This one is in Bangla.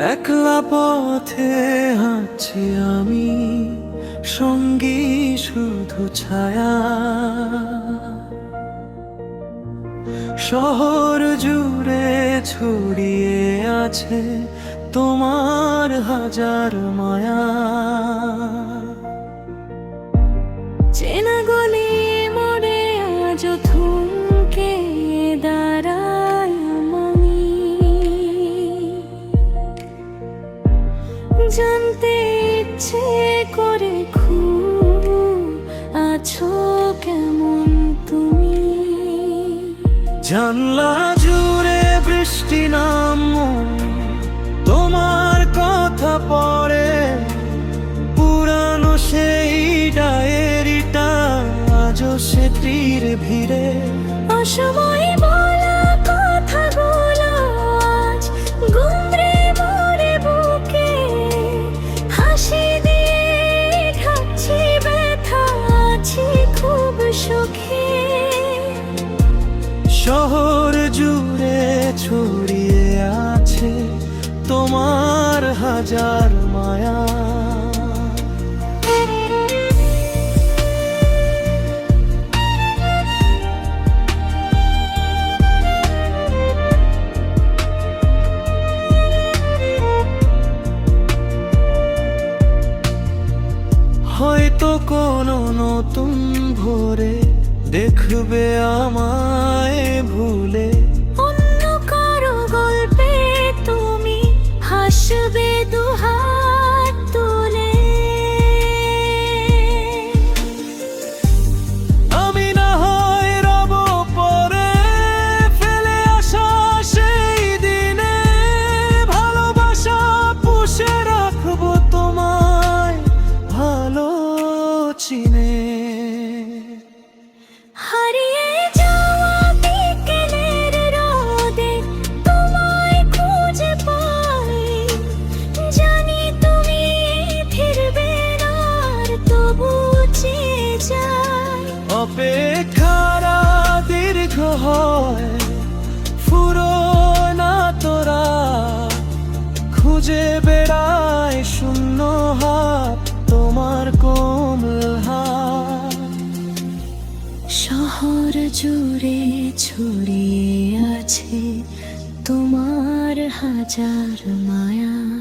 একলা পথে হাঁটছি আমি, সঙ্গী শুধু ছায়া। শহর জুড়ে ছড়িয়ে আছে তোমার হাজার মায়া। চেনা জানতে ইচ্ছে করে খুব আছো কেমন তুমি? জানলা জুড়ে বৃষ্টি নাম তোমার কথা পড়ে। পুরানো সেই ডায়েরিটা আজও সেটির ভিড়ে। অসময় শহর জুড়ে ছড়িয়ে আছে তোমার হাজার মায়া। হয়তো কোনো নতুন ভোরে দেখবে আমায় ভুলে। অন্য কারও গল্পে তুমি হাসবে দুহাত তুলে। আমি না হয় রব পরে ফেলে আসা সেই দিনে। ভালোবাসা পুষে চিনে। হারিয়ে যাওয়া বিকেলের রোদে তোমায় খুঁজে পাই। জানি তুমি ফিরবে না তবু চেয়ে যাই। অপেক্ষারা দীর্ঘ হয় ফুরো না তোরা। খুঁজে বেড়ায় শূন্য জুড়ে ছড়িয়ে আছে তোমার হাজার মায়া।